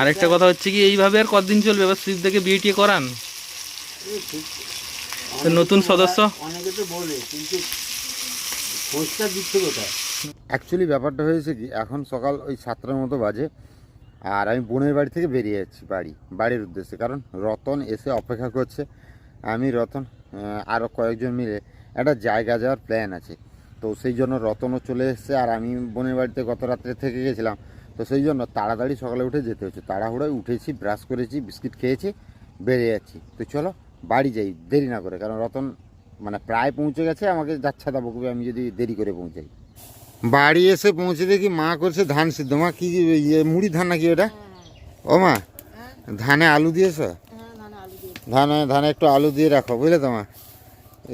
আর একটা কথা হচ্ছে কি এইভাবে আর কতদিন চলবে? এবার স্লিপ দেখে বিয়ে টিয়ে করান? তো নতুন সদস্য? অনেকে তো বলে কিন্তু খোঁজটা দিচ্ছে কোথায়? অ্যাকচুয়ালি ব্যাপারটা হয়েছে কি এখন সকাল ওই সাতটার মতো বাজে আর আমি বোনের বাড়ি থেকে বেরিয়ে যাচ্ছি বাড়ি বাড়ির উদ্দেশ্যে। কারণ রতন এসে অপেক্ষা করছে আমি রতন আরও কয়েকজন মিলে একটা জায়গা যাওয়ার প্ল্যান আছে। তো সেই জন্য রতনও চলে এসেছে আর আমি বোনের বাড়িতে গত রাত্রে থেকে গেছিলাম। তো সেই জন্য তাড়াতাড়ি সকালে উঠে যেতে হচ্ছে। তাড়াহুড়োয় উঠেছি ব্রাশ করেছি বিস্কিট খেয়েছি বেড়ে যাচ্ছি। তো চলো বাড়ি যাই, দেরি না করে, কারণ রতন মানে প্রায় পৌঁছে গেছে, আমাকে যাচ্ছা তা বকবে, আমি যদি দেরি করে পৌঁছাই। বাড়ি এসে পৌঁছে দেখি মা করছে ধান সিদ্ধ। মা, কি ইয়ে মুড়ি ধান নাকি ওটা? ও মা, ধানে আলু দিয়েছ? ধানে ধানে একটু আলু দিয়ে রাখো, বুঝলে তো মা?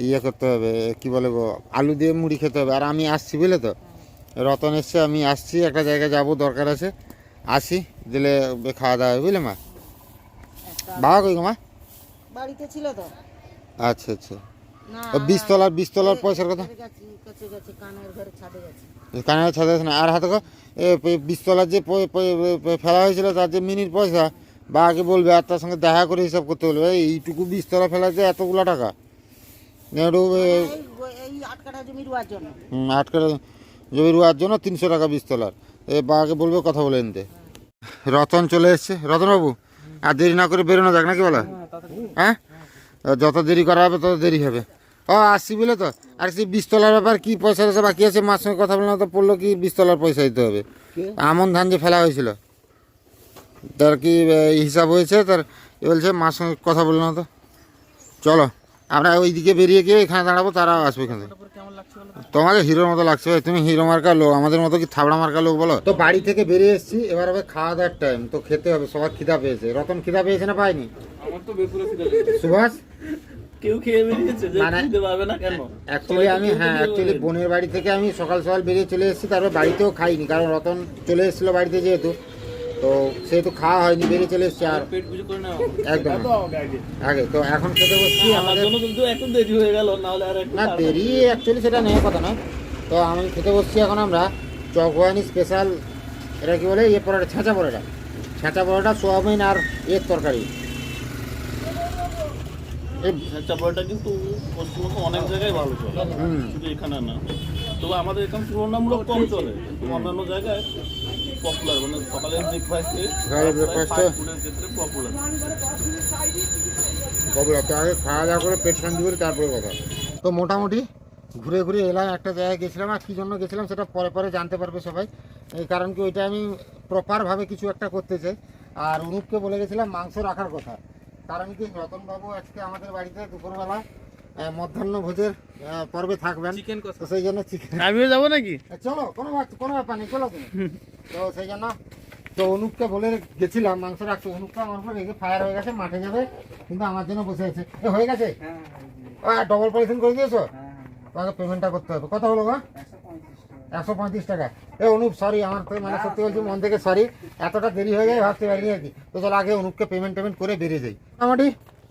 ইয়ে করতে হবে, কি বলে গো, আলু দিয়ে মুড়ি খেতে হবে। আর আমি আসছি, বুঝলে তো? রতন এসছে আমি আসছি একটা জায়গায় যাব দরকার আছে। আসি দিলে খাওয়া দাওয়া বুঝলে মা? বাবা কই মা? বাড়িতে ছিল তো। আচ্ছা আচ্ছা। বীজতলার বীজতলার পয়সার কথা? কানের ছাদে আছে না? আর হাতে বীজতলার যে ফেলা হয়েছিল তার যে মিনিট পয়সা বাবাকে বলবে আর তার সঙ্গে দেখা করে হিসাব করতে বলবে এই এইটুকু বীজতলা ফেলাছে এতগুলো টাকা? এই আট কাঠা জমি রোয়ার জন্য তিনশো টাকা বীজতলার এ বাবাকে বলবে কথা বলে নিতে। রতন চলে এসছে। রতনবাবু আর দেরি না করে বেরোনো যাক নাকি বলো? হ্যাঁ? যত দেরি করা হবে তত দেরি হবে। ও আসছি বলে তো? আর সেই বীজতলার ব্যাপার কি পয়সা টয়সা বাকি আছে? মার সঙ্গে কথা বলে না তো পড়ল কি বীজতলার পয়সা দিতে হবে? আমন ধান যে ফেলা হয়েছিল। তার কি হিসাব হয়েছে? তার এ বলছে মার সঙ্গে কথা বলল না তো। চলো। আমরা ওইদিকে বেরিয়ে গিয়ে এখানে দাঁড়াবো তারাও আসবে এখানে তোমাকে হিরোর মতো লাগছে ভাই তুমি হিরো মার্কা লোক আমাদের মতো কি থাবড়া মার্কা লোক বলো? তো বাড়ি থেকে বেরিয়ে এসেছি এবার হবে খাওয়া দাওয়ার টাইম তো খেতে হবে সবার খিদা পেয়েছে। রতন খিদা পেয়েছে না পায়নি? আমার তো বেপুরে খিদে লেগেছে। সুভাষ? কেউ খেয়ে বেরিয়েছে যে মানে- খিদে পাবে না কেন? অ্যাকচুয়ালি আমি হ্যাঁ অ্যাকচুয়ালি বোনের বাড়ি থেকে আমি সকাল সকাল বেরিয়ে চলে এসেছি তারপর বাড়িতেও খাইনি কারণ রতন চলে এসেছিল বাড়িতে যেহেতু। তো সেহেতু খাওয়া হয়নি বেরিয়ে চলে এসেছি আর একদম আগে। তো এখন খেতে বসছি আমাদের কিন্তু এখন দেরি হয়ে গেল না হলে না দেরি অ্যাকচুয়ালি সেটা নেই কথা নয়। তো আমি খেতে বসছি এখন আমরা চকওয়ানি স্পেশাল এটা কি বলে ইয়ে পরোটা ছেঁচা পরোটা। ছেঁচা পরোটা সোয়াবিন আর এর তরকারি। এই আচ্ছা বড়টা কিন্তু পশ্চিমবঙ্গ অনেক জায়গায় ভালো চলে। শুধু এখানে না। তবে আমাদের এখানে তুলনামূলক কম চলে। অন্যান্য জায়গায় পপুলার মানে সকালের ব্রেকফাস্টে সকালের breakfast ক্ষেত্রে পপুলার বগুড়া তো আগে খাওয়া দাওয়া করে পেট শান্তি করি তারপরে কথা। তো মোটামুটি ঘুরে ঘুরে এলাম একটা জায়গায় গেছিলাম আর কী জন্য গেছিলাম সেটা পরে পরে জানতে পারবে সবাই। এই কারণ কি ওইটা আমি প্রপারভাবে কিছু একটা করতে চাই। আর অনুপকে বলে গেছিলাম মাংস রাখার কথা। কারণ কি রতনবাবু আজকে আমাদের বাড়িতে দুপুরবেলা আহ, মধ্যাহ্ন ভোজের পর্বে থাকবেন। চিকেন তো সেই জন্য চিকেন আমিও যাব নাকি? চলো কোনো কোনো ব্যাপার নেই চলো তুমি। তো সেই জন্য তো অনুপকে বলে গেছিলাম মাংস রাখতে। অনুপকে আমার উপর রেগে ফায়ার হয়ে গেছে মাঠে যাবে কিন্তু আমার জন্য বসে আছে। এ, হয়ে গেছে? ডবল পলিথিন করে দিয়েছ? তোমাকে পেমেন্টটা করতে হবে। কত হলো গো? একশো পঁয়ত্রিশ টাকা। এ অনুপ সরি আমার তো মানে সত্যি বলছি মন থেকে সরি এতটা দেরি হয়ে যায় ভাবতে পারিনি আর কি। তো চলো আগে অনুপকে পেমেন্ট টেমেন্ট করে বেরিয়ে যাই। মোটামুটি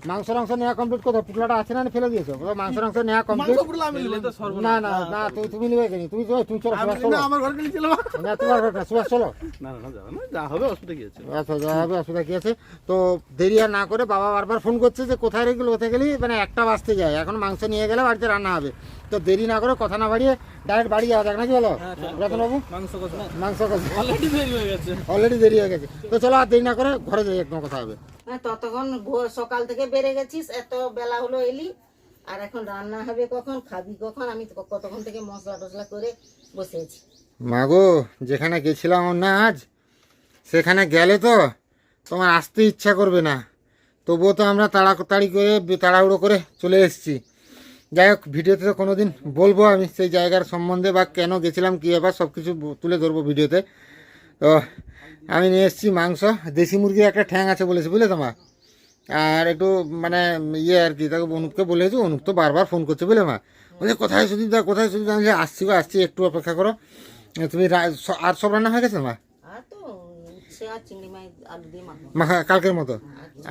মাংস মাংস নেওয়া কমপ্লিট কোথাও পুটলাটা আছে না ফেলে দিয়েছ? মাংস মাংস নেওয়া কমপ্লিট না না না তুমি তুমি নিবে কেন? তুমি চলো তুমি চলো চলো। আমার ঘরে গেলে চলো। না তোমার ব্যাপার, সুভাষ চলো। না না না যাবে না যা হবে অসুবিধা কি আছে? আচ্ছা যা হবে অসুবিধা কি আছে? তো দেরি আর না করে বাবা বারবার ফোন করছে যে কোথায় রেখে কোথায় গেলি? মানে একটা বাজতে যায়। এখন মাংস নিয়ে গেলে বাড়িতে রান্না হবে। তো দেরি না করে কথা না বাড়িয়ে ডাইরেক্ট বাড়ি যাওয়া যাক নাকি বলো? রতনবাবু? মাংস কথা। মাংস কথা। অলরেডি দেরি হয়ে গেছে। অলরেডি দেরি হয়ে গেছে। তো চলো আর দেরি না করে ঘরে যাই একদম কথা হবে। হ্যাঁ ততক্ষণ সকাল থেকে বেড়ে গেছিস এত বেলা হলো এলি। আর এখন রান্না হবে কখন খাবি কখন? আমি কতক্ষণ থেকে মশলা টসলা করে বসে আছি। মাগো যেখানে গেছিলাম না আজ সেখানে গেলে তো তোমার আসতে ইচ্ছা করবে না। তবুও তো আমরা তাড়াতাড়ি করে তাড়াহুড়ো করে চলে এসেছি। যাই হোক ভিডিওতে তো কোনো দিন বলব আমি সেই জায়গার সম্বন্ধে বা কেন গেছিলাম কী ব্যাপার সব কিছু তুলে ধরবো ভিডিওতে। তো আমি নিয়ে এসেছি মাংস দেশি মুরগির একটা ঠ্যাং আছে বলেছে বুঝলে তোমার আর একটু মানে ইয়ে আর কি তাকে অনুপকে বলেছি অনুপ তো বারবার ফোন করছে বুঝলে মা? বলছে কোথায় সুদীপ দা কোথায় সুদীপ দা আমি আসছি গো আসছি একটু অপেক্ষা করো। তুমি আর সব রান্না হয়ে গেছে মা? মাখো। কালকের মতো?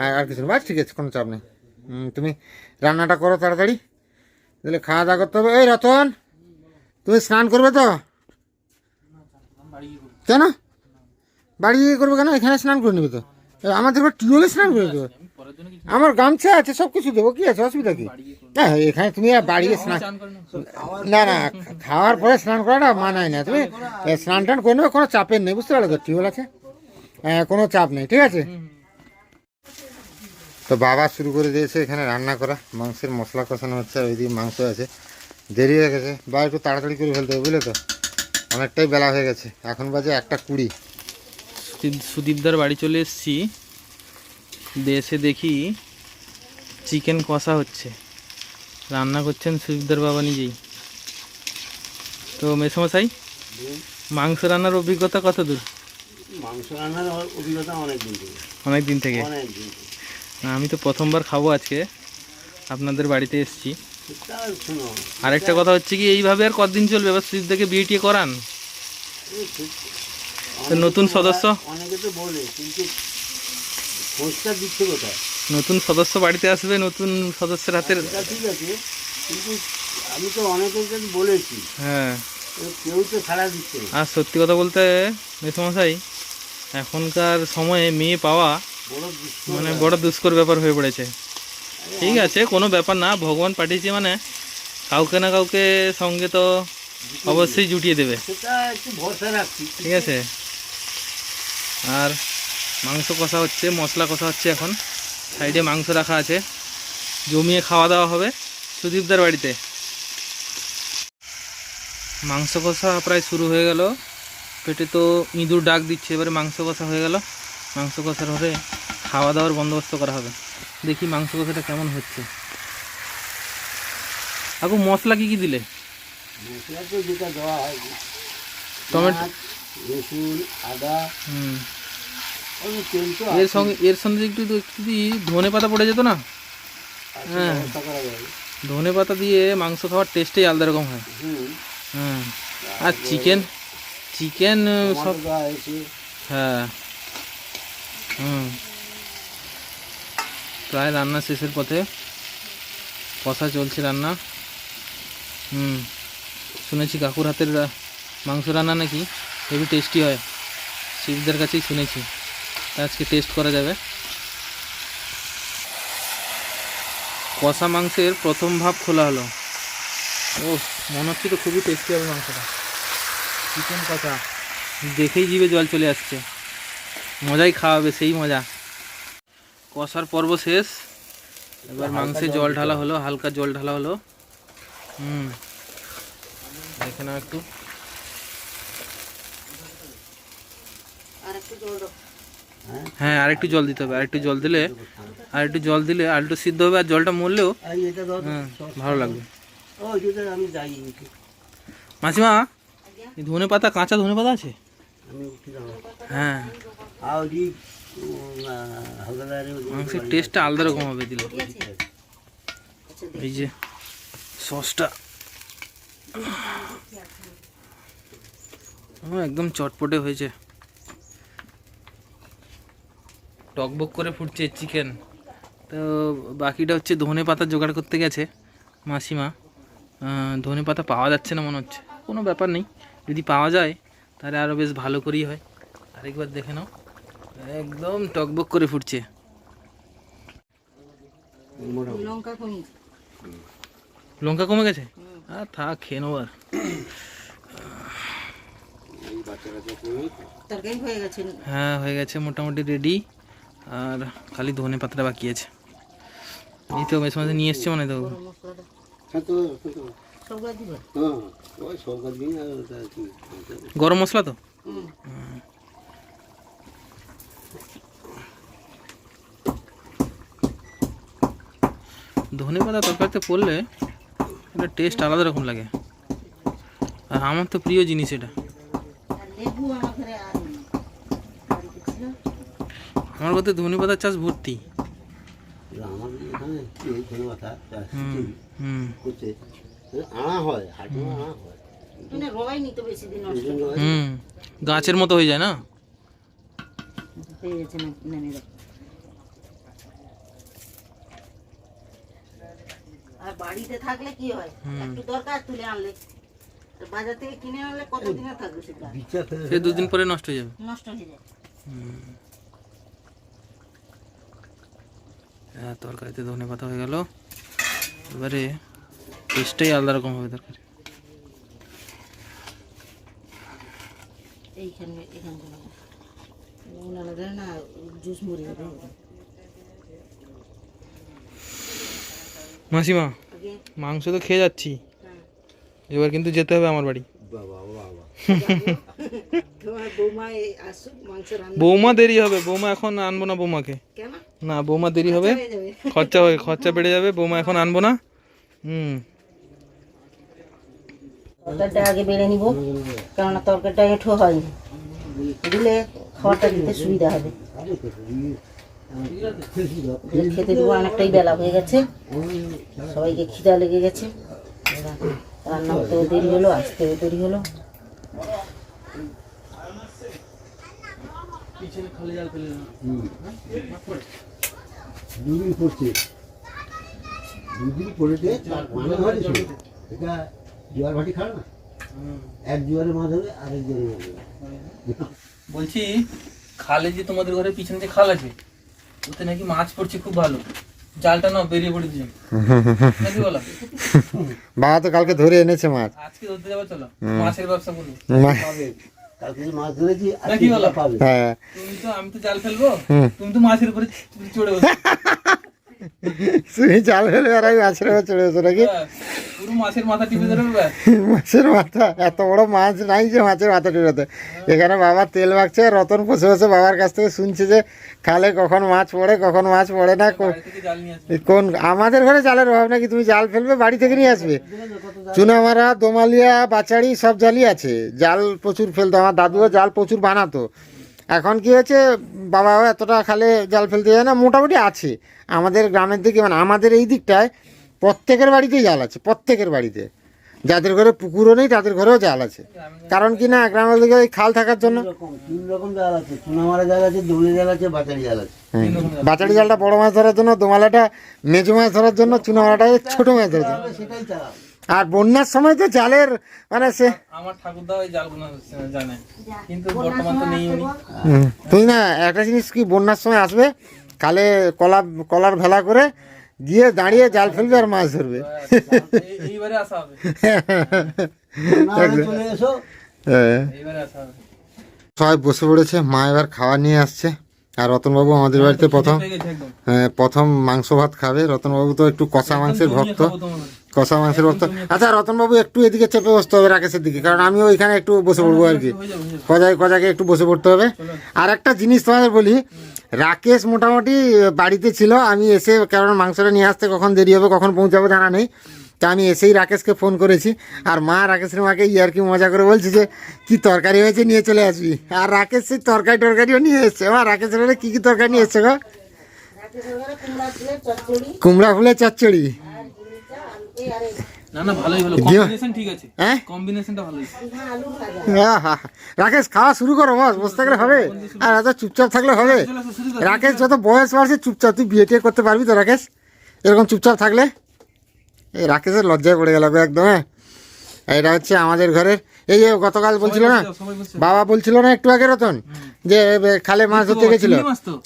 আর আর কিছু না বাস ঠিক আছে কোনো চাপ নেই। তুমি রান্নাটা করো তাড়াতাড়ি। তাহলে খাওয়া দাওয়া করতে হবে। এই রতন তুমি স্নান করবে তো? কেন? বাড়ি গিয়ে করবে কেন? এখানে স্নান করে নেবে তো। আমাদের টিউবওয়েলে স্নান করে দেবো। আমার গামছা আছে সব কিছু দেবো। কি আছে? অসুবিধা কি? হ্যাঁ এখানে তুমি বাড়ি স্নান না না খাওয়ার পরে স্নান করাটা মানায় না। তুমি স্নান টান করে নেবে কোনো চাপের নেই। বুঝতে পারলে টিউবওয়েল আছে? হ্যাঁ, কোনো চাপ নেই। ঠিক আছে? তো বাবা শুরু করে দিয়েছে এখানে রান্না করা। মাংসের মশলা কষানো হচ্ছে আর ওইদিকে মাংস আছে। দেরি হয়ে গেছে। বা একটু তাড়াতাড়ি করে ফেলতে হবে বুঝলে তো? অনেকটাই বেলা হয়ে গেছে। এখন বাজে একটা কুড়ি। সুদীপ- সুদীপদার বাড়ি চলে এসেছি। দেশে দেখি চিকেন কষা হচ্ছে। রান্না করছেন সুদীপদার বাবা নিজেই। তো মেসমশাই মাংস রান্নার অভিজ্ঞতা কত দূর মাংস রান্নার অভিজ্ঞতা অনেক দিন থেকে। অনেক দিন থেকে? অনেক দিন থেকে। আমি তো প্রথমবার খাব আজকে। আপনাদের বাড়িতে এসেছি। আরেকটা কথা হচ্ছে কি, এইভাবে আর কতদিন চলবে? এবার সুদীপদাকে বিয়ে টিয়ে করান? নতুন সদস্য? নতুন সদস্য বাড়িতে আসবে, নতুন সদস্যের সেটা ঠিক আছে আমি তো বলেছি হ্যাঁ। আর সত্যি কথা বলতে, মেসমশাই, এখনকার সময়ে মেয়ে পাওয়া মানে বড় দুষ্কর ব্যাপার হয়ে পড়েছে। ঠিক আছে কোনো ব্যাপার না ভগবান পাঠিয়েছে মানে কাউকে না কাউকে সঙ্গে তো অবশ্যই জুটিয়ে দেবে। ঠিক আছে। আর মাংস কষা হচ্ছে মশলা কষা হচ্ছে এখন। সাইডে মাংস রাখা আছে। জমিয়ে খাওয়া দাওয়া হবে সুদীপদার বাড়িতে। মাংস কষা প্রায় শুরু হয়ে গেল। পেটে তো ইঁদুর ডাক দিচ্ছে এবারে মাংস কষা হয়ে গেল। মাংস কষার হলে খাওয়া দাওয়ার বন্দোবস্ত করা হবে। দেখি মাংস কষাটা কেমন হচ্ছে। আকু মশলা কি কি দিলে? মশলা তো যেটা দেওয়া হয় টমেটো রসুন আদা। হুম। এর সঙ্গে এর সঙ্গে একটু যদি ধনে পাতা পড়ে যেত না? হ্যাঁ। ব্যবস্থা ধনে পাতা দিয়ে মাংস খাওয়ার টেস্টই আলাদা রকম হয়। হুম। হ্যাঁ আর চিকেন? চিকেন সব হ্যাঁ। হুম। প্রায় রান্না শেষের পথে কষা চলছে রান্না। হুম, শুনেছি কাকুর হাতের মাংস রান্না নাকি? হেভি টেস্টি হয়। শিবদের কাছেই শুনেছি। আজকে টেস্ট করা যাবে। কষা মাংসের প্রথম ভাব খোলা হলো। ও মনে হচ্ছে তো খুবই টেস্টি হবে মাংসটা। চিকেন কষা। দেখেই জিভে জল চলে আসছে। মজাই খাওয়াবে সেই মজা। কষার পর্ব শেষ। এবার মাংসে জল ঢালা হলো হালকা জল ঢালা হলো। হুম। দেখে নাও একটু। আর একটু জল হ্যাঁ আরেকটু জল দিতে হবে আরেকটু জল দিলে আর একটু জল দিলে আর একটু সিদ্ধ হবে আর জলটা মরলেও। হ্যাঁ ভালো লাগবে। ও যেটা আমি যাই উঠি। মাসিমা এই ধনে পাতা কাঁচা ধনে পাতা আছে? আমি উঠি দাও হ্যাঁ। মাংসের টেস্টটা আলাদা রকম হবে দিলে। এই যে সসটা একদম চটপটে হয়েছে। টকবক করে ফুটছে চিকেন তো বাকিটা হচ্ছে ধনে পাতা জোগাড় করতে গেছে মাসিমা। ধনে পাতা পাওয়া যাচ্ছে না মনে হচ্ছে। কোনো ব্যাপার নেই। যদি পাওয়া যায়, তাহলে আরও বেশ ভালো করেই হয়। আরেকবার দেখে নাও। একদম টকবক করে ফুটছে। লঙ্কা কমে গেছে। আর থাক খেয়ে নেব আর। হয়ে গেছে। হ্যাঁ হয়ে গেছে মোটামুটি রেডি আর খালি ধনে পাতাটা বাকি আছে। এই তো বেশ মাঝে নিয়ে এসছে মানে তো। গরম মশলা সবগুলো দিবে হ্যাঁ ওই সরকার দিন আর ওটা কি গরম মশলা তো হুম ধনে পাতা তরকারিতে পড়লে এটা টেস্ট আলাদা রকম লাগে। আর আমার তো প্রিয় জিনিস এটা। আমার কাছে ধনে পাতার চাষ ভর্তি। আমাদের এখানে এই ধনে পাতা চাষ হুম হুম করছে আনা হয় হাটে আনা হয় মানে রয় নি তো বেশি দিন এই নষ্ট জন্য হুম গাছের মতো হয়ে যায় না হয়ে গেছে না নানি আর বাড়িতে থাকলে কি হয়? একটু দরকার তুলে আনলে। আর বাজার থেকে কিনে আনলে কত দিনে থাকবে সেটা? বিচার ফেলে সে দুদিন পরে নষ্ট হয়ে যাবে। নষ্ট হয়ে যায়। হ্যাঁ তরকারিতে ধনে পাতা হয়ে গেল। এবারে টেস্টটাই আলাদা রকম হবে তরকারি। এইখানে এখানে উনারা দেয় না জুস মুড়ি হবে মাসিমা আগে মাংস তো খেয়ে যাচ্ছি। হ্যাঁ এবার কিন্তু যেতে হবে আমার বাড়ি। বাবা বাবা। বৌমা এই আসুক মাংস রান্না বৌমা দেরি হবে বৌমা এখন আনব না বৌমাকে। না বৌমা দেরি হবে। খরচা হয়ে খরচা বেড়ে যাবে বৌমা এখন আনব না। হুম। তরকারিটা আগে বেড়ে নিব কেননা তরকারিটা এঁঠো হয়নি। দিলে খাওয়াটা দিতে সুবিধা হবে। খেতে দেবো অনেকটাই বেলা হয়ে গেছে। সবাইকে খিদা লেগে গেছে। রান্না হতেও দেরি হলো আসতেও দেরি হলো। দুদিন পড়ছে দুদিন পড়েছে। এটা জোয়ার ভাটি না? এক জোয়ারে মাছ হবে আরেক জোয়ারে মাছ বলছি খালে যে তোমাদের ঘরের পিছনে যে খাল আছে ওতে নাকি মাছ পড়ছে খুব ভালো। জালটা না বেরিয়ে পড়ে দিয়ে নাকি বলো? বাবা তো কালকে ধরে এনেছে মাছ। আজকে ধরতে যাব চলো। মাছের ব্যবসা করব। কালকে মাছ ধরেছি নাকি বলো? হ্যাঁ। তুমি তো আমি তো জাল ফেলব। তুমি তো মাছের উপরে চড়ে বসে। তুমি ফেলে আর আমি মাছের নাকি? পুরো মাছের মাথা টিপে ধরবে মাছের মাথা এত বড় মাছ নাই যে মাছের মাথা টিপাতে এখানে বাবা তেল মাখছে রতন বসে বসে বাবার কাছ থেকে শুনছে যে খালে কখন মাছ পড়ে কখন মাছ পড়ে না কোন আমাদের ঘরে জালের অভাব নাকি তুমি জাল ফেলবে বাড়ি থেকে নিয়ে আসবে। চুনামারা দোমালিয়া বাচাড়ি সব জালই আছে। জাল প্রচুর ফেলতো আমার দাদুও জাল প্রচুর বানাতো। এখন কি হয়েছে বাবাও এতটা খালে জাল ফেলতে যায় না মোটামুটি আছে। আমাদের গ্রামের দিকে মানে আমাদের এই দিকটায় প্রত্যেকের বাড়িতেই জাল আছে প্রত্যেকের বাড়িতে। যাদের ঘরে পুকুরও নেই তাদের ঘরেও জাল আছে। কারণ কি না গ্রামের দিকে ওই খাল থাকার জন্য। তিন রকম জাল আছে। চুনামারা জাল আছে দৌড়ি জাল আছে বাচারি জাল আছে। হুম। জালটা বড় মাছ ধরার জন্য দোমালাটা মেজো মাছ ধরার জন্য চুনামালাটা ছোট মাছ ধরার জন্য। আর বন্যার সময় তো জালের মানে সে আমার ঠাকুরদা ওই জাল বোনা হচ্ছে না, জানে কিন্তু বর্তমান তো নেই উনি। হুম, তুমি না একটা জিনিস কি বন্যার সময় আসবে? কালে কলা কলার ভেলা করে গিয়ে দাঁড়িয়ে জাল ফেলবে আর মাছ ধরবে। এইবারে আসা হবে। চলে এসো। হ্যাঁ। এইবারে আসা হবে। সবাই বসে পড়েছে মা এবার খাওয়া নিয়ে আসছে। আর রতনবাবু আমাদের বাড়িতে প্রথম হয়ে প্রথম মাংস ভাত খাবে। রতনবাবু তো একটু কষা মাংসের ভক্ত। কষা মাংসের ভক্ত আচ্ছা রতনবাবু একটু এদিকে চেপে বসতে হবে রাকেশের দিকে কারণ আমিও ওইখানে একটু বসে পড়ব আর কি। কজায় কজাকে একটু বসে পড়তে হবে। আর একটা জিনিস তোমাদের বলি রাকেশ মোটামুটি বাড়িতে ছিল আমি এসে কারণ মাংসটা নিয়ে আসতে কখন দেরি হবে কখন পৌঁছাবো জানা নেই। তা আমি এসেই রাকেশকে ফোন করেছি আর মা রাকেশের মাকে ইয়ার কি মজা করে বলছি যে কি তরকারি হয়েছে নিয়ে চলে আসবি? আর রাকেশ সেই তরকারি টরকারিও নিয়ে এসছে। মা রাকেশের কী কী তরকারি নিয়ে এসছে গো? কুমড়া ফুলের চচ্চড়ি। না না ভালোই হলো। কম্বিনেশন ঠিক আছে। হ্যাঁ? কম্বিনেশনটা ভালোই। রাকেশ খাওয়া শুরু করো বস বসে থাকলে হবে। আর এত চুপচাপ থাকলে হবে। রাকেশ যত বয়স বাড়ছে চুপচাপ তুই বিয়ে টিয়ে করতে পারবি তো রাকেশ? এরকম চুপচাপ থাকলে? এই রাকেশের লজ্জায় পড়ে গেল একদম হ্যাঁ? এটা হচ্ছে আমাদের ঘরের এই যে গতকাল বলছিল না বাবা বলছিল না একটু আগে রতন যে খালে মাছ ধরতে গেছিল।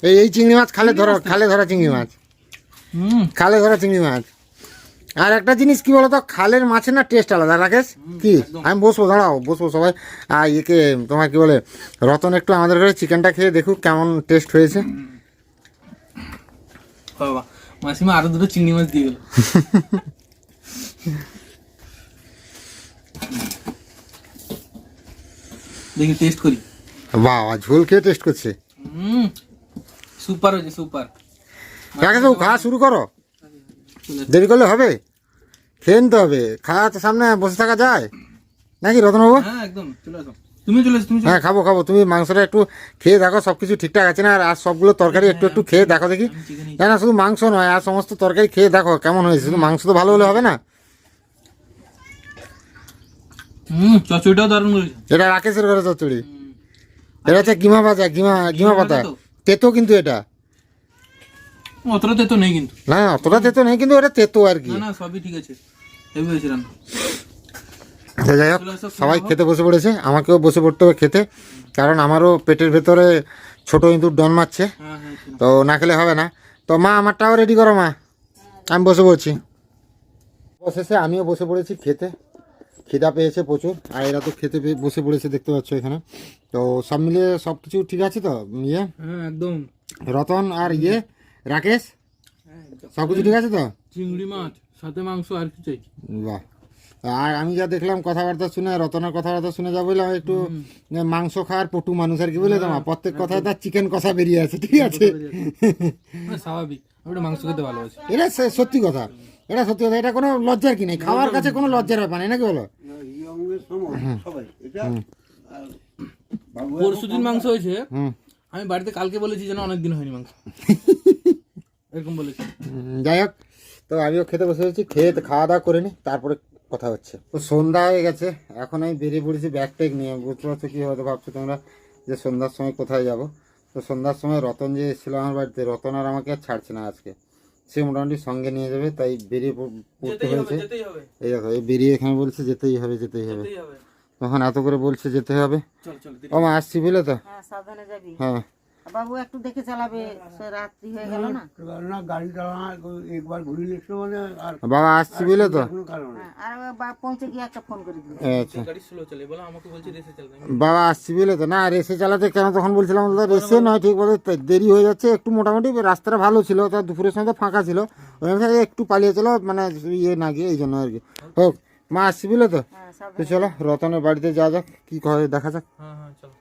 এই এই চিংড়ি মাছ খালে ধরা খালে ধরা চিংড়ি মাছ। হুম। খালে ধরা চিংড়ি মাছ। আর একটা জিনিস কি বলতো খালের মাছের না টেস্ট আলাদা রাকেশ? কি? আমি বসবো দাঁড়াও বসবো সবাই। আর একে তোমার কি বলে রতন একটু আমাদের ঘরে চিকেনটা খেয়ে দেখুক কেমন টেস্ট হয়েছে। বাবা মাসিমা আরও দুটো চিংড়ি মাছ দিয়ে গেল। দেখি টেস্ট করি। বাবা ঝোল খেয়ে টেস্ট করছে। সুপার হয়েছে সুপার রাকেশ বাবু খাওয়া শুরু করো। দেরি করলে হবে? খেয়ে নিতে হবে। খাওয়া তো সামনে বসে থাকা যায়। নাকি রতনবাবু? হ্যাঁ একদম চলে আসো। তুমি চলে তুমি হ্যাঁ খাব খাব। তুমি মাংসটা একটু খেয়ে দেখো সব কিছু ঠিকঠাক আছে না? আর সবগুলো তরকারি একটু একটু খেয়ে দেখো দেখি। চিকেন না না শুধু মাংস নয় আর সমস্ত তরকারি খেয়ে দেখো কেমন হয়েছে। শুধু মাংস তো ভালো হলে হবে না? এটা রাকেশের ঘরে চচ্চড়ি। হুম। এটা হচ্ছে গিমা ভাজা গিমা গিমা পাতা? তেতো কিন্তু এটা। অতটা তেতো নেই কিন্তু। না অতটা তেতো নেই কিন্তু এটা তেতো আর কি। না সবই ঠিক আছে। হেভি হয়েছে রান্না। তো যাই হোক সবাই খেতে বসে পড়েছে। আমাকেও বসে পড়তে হবে খেতে কারণ আমারও পেটের ভেতরে ছোট ইঁদুর ডন মারছে। হ্যাঁ হ্যাঁ। তো না খেলে হবে না। তো মা আমারটাও রেডি করো মা। আমি বসে পড়ছি। অবশেষে আমিও বসে পড়েছি খেতে। খিদা পেয়েছে প্রচুর আর এরা তো খেতে পেয়ে বসে পড়েছে দেখতে পাচ্ছ এখানে। তো সব মিলিয়ে সব কিছু ঠিক আছে তো? ইয়ে? হ্যাঁ একদম। রতন আর ইয়ে? রাকেশ? সব কিছু ঠিক আছে তো? চিংড়ি মাছ সাথে মাংস আর কি চাই। বাহ। আর আমি যা দেখলাম কথাবার্তা শুনে রতনের কথাবার্তা শুনে যা বললাম একটু মাংস খাওয়ার পটু মানুষ আর কি বুঝলে তোমার প্রত্যেক কথায় তার চিকেন কষা বেরিয়ে আছে ঠিক আছে? মানে স্বাভাবিক আমি মাংস খেতে ভালোবাসি। এটা সত্যি কথা এটা সত্যি কথা এটা কোনো লজ্জার কি নেই? খাওয়ার কাছে কোনো লজ্জার ব্যাপার নেই নাকি বলো? সবাই এটা আর বাবু পরশু দিন মাংস হয়েছে। হুম। আমি বাড়িতে কালকে বলেছি যেন অনেক দিন হয়নি মাংস। এরকম বলেছি। যাই হোক তো আমিও খেতে বসে গেছি খেয়ে খাওয়া দাওয়া করে নি তারপরে কথা হচ্ছে। তো সন্ধ্যা হয়ে গেছে এখন আমি বেরিয়ে পড়েছি ব্যাগ ট্যাগ নিয়ে। বুঝতে পারছ কী হয়তো ভাবছ তোমরা যে সন্ধ্যার সময় কোথায় যাব। তো সন্ধ্যার সময় রতন যে এসেছিল আমার বাড়িতে রতন আর আমাকে আর ছাড়ছে না আজকে। সে মোটামুটি সঙ্গে নিয়ে যাবে তাই বেরিয়ে পড়তে হয়েছে। এই দেখো এই বেরিয়ে এখানে বলছে যেতেই হবে যেতেই হবে। তখন এত করে বলছে যেতে হবে। ও মা আসছি বুঝলে তো? হ্যাঁ। বাবু একটু দেখে চালাবে সে রাত্রি হয়ে গেল না? না গাড়ি একবার ঘুরে নিচ্ছে মানে আর বাবা আসছি বুঝলে তো। হ্যাঁ, আর বা পৌঁছে গিয়ে একটা ফোন করে দিবি আচ্ছা। গাড়ি স্লো চলে বলো আমাকে বলছে রেসে চলতে। বাবা আসছি বুঝলে তো। না রেসে চালাতে কেন? তখন বলছিলাম রেসে নয় ঠিক বলে দেরি হয়ে যাচ্ছে। একটু মোটামুটি রাস্তাটা ভালো ছিল তা দুপুরের সময় তো ফাঁকা ছিল। ওই একটু পালিয়ে চলো মানে ইয়ে না গিয়ে এই জন্য আর কি। হোক মা আসছি বুঝলে তো। হ্যাঁ চলো রতনের বাড়িতে যাওয়া যাক কী করে দেখা যাক। হ্যাঁ হ্যাঁ চলো।